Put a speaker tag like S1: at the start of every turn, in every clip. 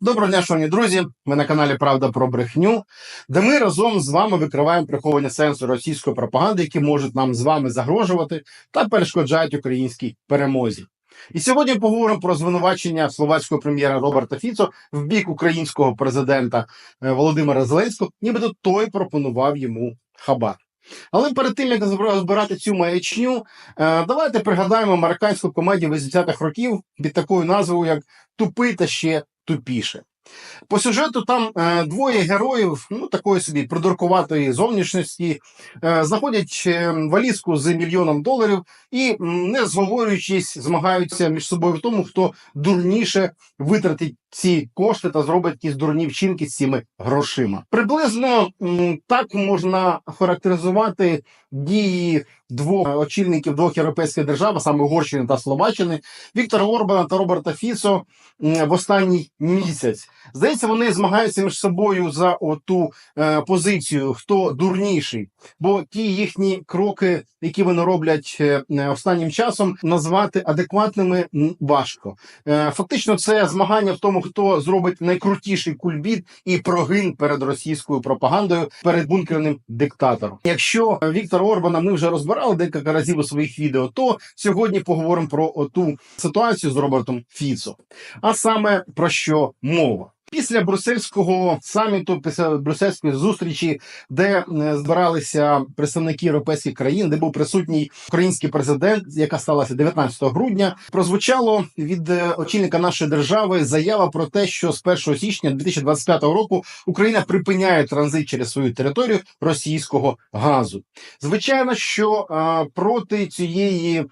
S1: Доброго дня, шановні друзі. Ми на каналі Правда про брехню, де ми разом з вами викриваємо приховані сенсу російської пропаганди, які можуть нам з вами загрожувати та перешкоджають українській перемозі. І сьогодні поговоримо про звинувачення словацького прем'єра Роберта Фіцо в бік українського президента е, Володимира Зеленського, нібито той пропонував йому хабар. Але перед тим як розбирати цю маячню, е, давайте пригадаємо американську комедію 80-х років під такою назвою, як Тупий та ще тупіше. По сюжету там е, двоє героїв, ну такої собі придуркуватої зовнішності, е, знаходять е, валізку з мільйоном доларів і, не зговорюючись, змагаються між собою в тому, хто дурніше витратить ці кошти та зробить якісь дурні вчинки з цими грошима. Приблизно так можна характеризувати дії двох очільників двох європейських держав, а саме Угорщини та Словаччини, Віктора Орбана та Роберта Фіцо в останній місяць. Здається, вони змагаються між собою за оту е, позицію, хто дурніший, бо ті їхні кроки, які вони роблять е, е, останнім часом, назвати адекватними важко. Фактично, це змагання в тому, хто зробить найкрутіший кульбіт і прогин перед російською пропагандою, перед бункерним диктатором. Якщо Віктор Орбана ми вже розбирали декілька разів у своїх відео, то сьогодні поговоримо про оту ситуацію з Робертом Фіцо. А саме про що мова? Після брюссельського саміту, після брюссельської зустрічі, де е, збиралися представники європейських країн, де був присутній український президент, яка сталася 19 грудня, прозвучало від е, очільника нашої держави заява про те, що з 1 січня 2025 року Україна припиняє транзит через свою територію російського газу. Звичайно, що е, проти цієї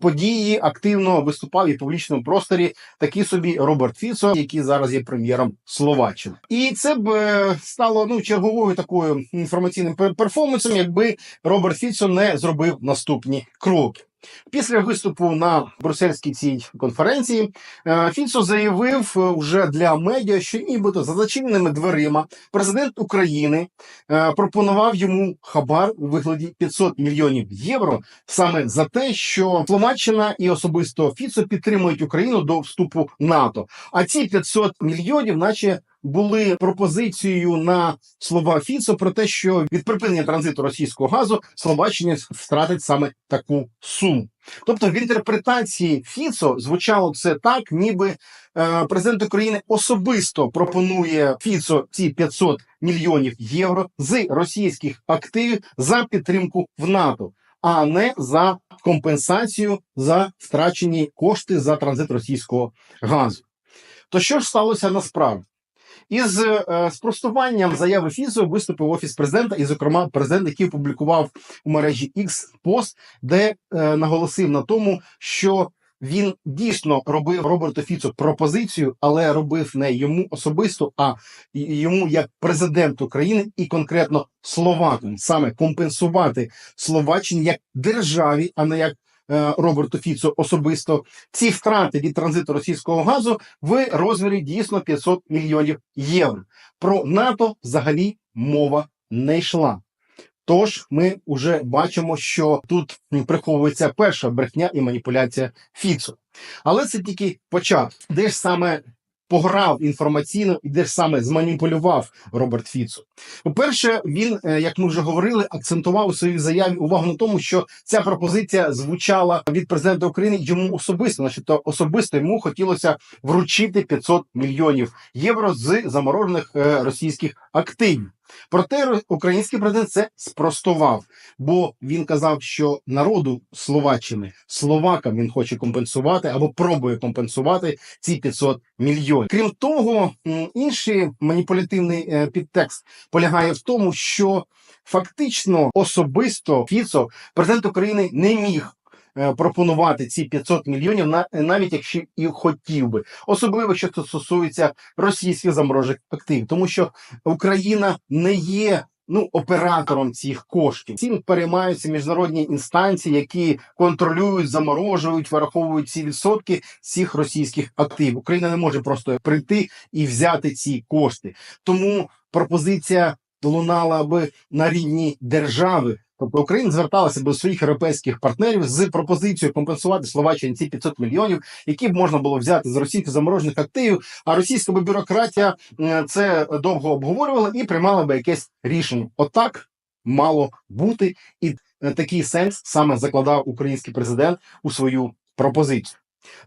S1: події активно виступав і в публічному просторі такий собі Роберт Фіцо, який зараз є прем'єром Словаччини. І це б е, стало ну черговою такою інформаційним пер- перформансом, якби Роберт Фіцо не зробив наступні кроки. Після виступу на брюссельській цій конференції е, Фіцо заявив е, вже для медіа, що нібито за зачиненими дверима президент України е, пропонував йому хабар у вигляді 500 мільйонів євро саме за те, що Словаччина і особисто Фіцо підтримують Україну до вступу НАТО. А ці 500 мільйонів, наче були пропозицією на слова Фіцо про те, що від припинення транзиту російського газу Словаччина втратить саме таку суму. Тобто в інтерпретації Фіцо звучало це так, ніби е, президент України особисто пропонує Фіцо ці 500 мільйонів євро з російських активів за підтримку в НАТО, а не за компенсацію за втрачені кошти за транзит російського газу. То що ж сталося насправді? Із е, спростуванням заяви Фізо виступив офіс президента, і, зокрема, президент, який опублікував у мережі X пост, де е, наголосив на тому, що він дійсно робив Роберту Фіцу пропозицію, але робив не йому особисто, а йому як президенту країни і конкретно словакам, саме компенсувати Словаччині як державі, а не як Роберту Фіцу особисто ці втрати від транзиту російського газу в розмірі дійсно 500 мільйонів євро. Про НАТО взагалі мова не йшла. Тож ми вже бачимо, що тут приховується перша брехня і маніпуляція Фіцу. Але це тільки початок. Де ж саме пограв інформаційно і де ж саме зманіпулював Роберт Фіцу? По-перше, він, е, як ми вже говорили, акцентував у своїй заяві увагу на тому, що ця пропозиція звучала від президента України йому особисто. Значить, то особисто йому хотілося вручити 500 мільйонів євро з заморожених е, російських активів. Проте український президент це спростував, бо він казав, що народу Словаччини словакам він хоче компенсувати або пробує компенсувати ці 500 мільйонів. Крім того, інший маніпулятивний е, підтекст полягає в тому, що фактично особисто Фіцо, президент України, не міг. Е, Пропонувати ці 500 мільйонів на навіть якщо і хотів би, особливо що це стосується російських заморожених активів, тому що Україна не є ну оператором цих коштів. Цим переймаються міжнародні інстанції, які контролюють, заморожують, вираховують ці відсотки цих російських активів. Україна не може просто прийти і взяти ці кошти. Тому пропозиція лунала би на рівні держави, Тобто Україна зверталася до своїх європейських партнерів з пропозицією компенсувати Словаччині ці 500 мільйонів, які б можна було взяти з російських заморожених активів. А російська бюрократія е, це довго обговорювала і приймала би якесь рішення. Отак мало бути, і е, такий сенс саме закладав український президент у свою пропозицію.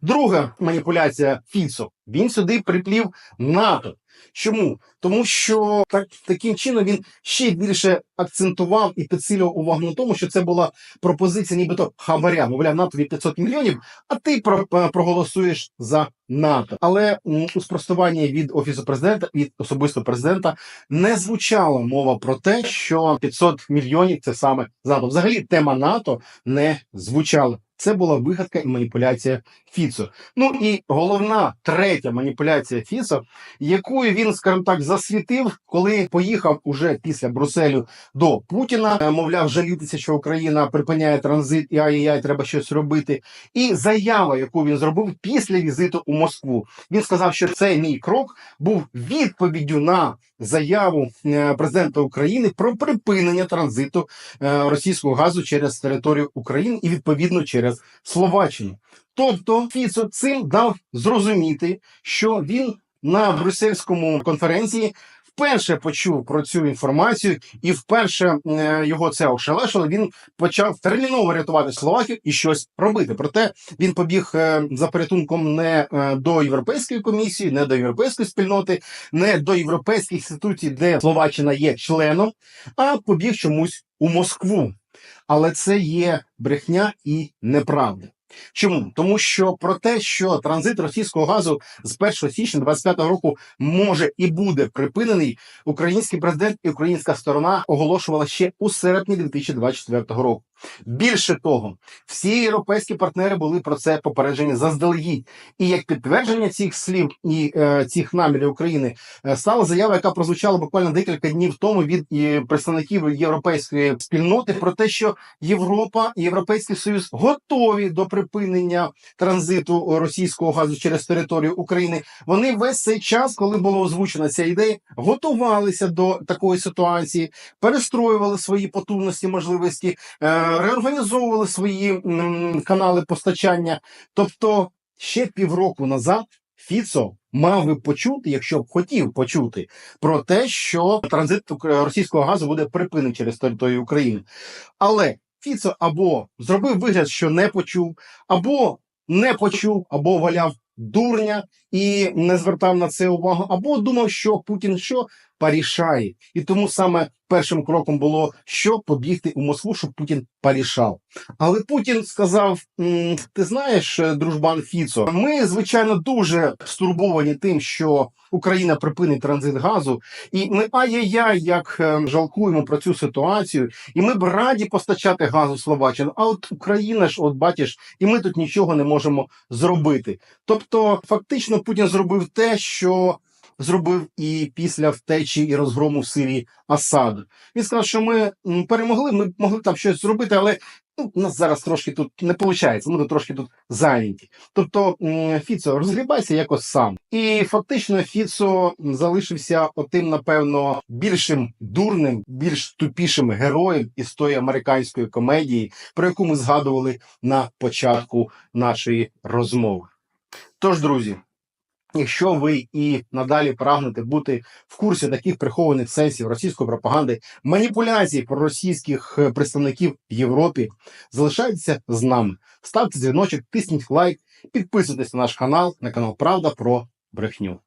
S1: Друга маніпуляція Фіцо. Він сюди приплів НАТО. Чому? Тому що так, таким чином він ще більше акцентував і підсилював увагу на тому, що це була пропозиція, нібито хабаря. Мовляв, натові 500 мільйонів, а ти про, е, проголосуєш за НАТО. Але у спростуванні від офісу президента, від особисто президента, не звучала мова про те, що 500 мільйонів це саме за НАТО. Взагалі тема НАТО не звучала. Це була вигадка і маніпуляція Фіцо. Ну і головна третя маніпуляція Фіцо, якою він, скажімо так, засвітив, коли поїхав уже після Брюсселю до Путіна, Е, мовляв, жалітися, що Україна припиняє транзит і ай-яй, треба щось робити. І заява, яку він зробив після візиту у Москву, він сказав, що цей мій крок був відповіддю на заяву е, президента України про припинення транзиту е, російського газу через територію України і відповідно через Словаччину. Тобто Фіцо цим дав зрозуміти, що він на брюссельському конференції вперше почув про цю інформацію, і вперше е, його це ошелешило. Він почав терміново рятувати словаків і щось робити. Проте він побіг е, за порятунком не е, до Європейської комісії, не до європейської спільноти, не до європейських інституцій, де Словаччина є членом, а побіг чомусь у Москву. Але це є брехня і неправда. Чому? Тому що про те, що транзит російського газу з 1 січня 2025 року може і буде припинений, український президент і українська сторона оголошувала ще у серпні 2024 року. Більше того, всі європейські партнери були про це попереджені заздалегідь. І як підтвердження цих слів і е, цих намірів України е, стала заява, яка прозвучала буквально декілька днів тому від е, представників європейської спільноти про те, що Європа і Європейський Союз готові до припинення транзиту російського газу через територію України. Вони весь цей час, коли була озвучена ця ідея, готувалися до такої ситуації, перестроювали свої потужності, можливості, е, реорганізовували свої канали постачання. Тобто, ще півроку назад Фіцо мав би почути, якщо б хотів почути, про те, що транзит російського газу буде припинений через територію України. Але Фіцо або зробив вигляд, що не почув, або не почув, або валяв дурня і не звертав на це увагу, або думав, що Путін що порішає. І тому саме першим кроком було що побігти у Москву, щоб Путін порішав. Але Путін сказав: ти знаєш, е, дружбан Фіцо, ми звичайно дуже стурбовані тим, що Україна припинить транзит газу, і ми ай-яй-яй, як е, жалкуємо про цю ситуацію, і ми б раді постачати газу Словаччину. А от Україна ж, от бачиш, і ми тут нічого не можемо зробити. Тобто, фактично, Путін зробив те, що зробив і після втечі і розгрому в Сирії Асаду. Він сказав, що ми перемогли, ми могли там щось зробити, але ну, у нас зараз трошки тут не виходить, ми трошки тут зайняті. Тобто Фіцо, розгрібайся якось сам. І фактично Фіцо залишився отим, напевно, більшим дурним, більш тупішим героєм із тої американської комедії, про яку ми згадували на початку нашої розмови. Тож, друзі. Якщо ви і надалі прагнете бути в курсі таких прихованих сенсів російської пропаганди, маніпуляцій про російських е, представників в Європі, залишайтеся з нами. Ставте дзвіночок, тисніть лайк, підписуйтесь на наш канал, на канал Правда про брехню.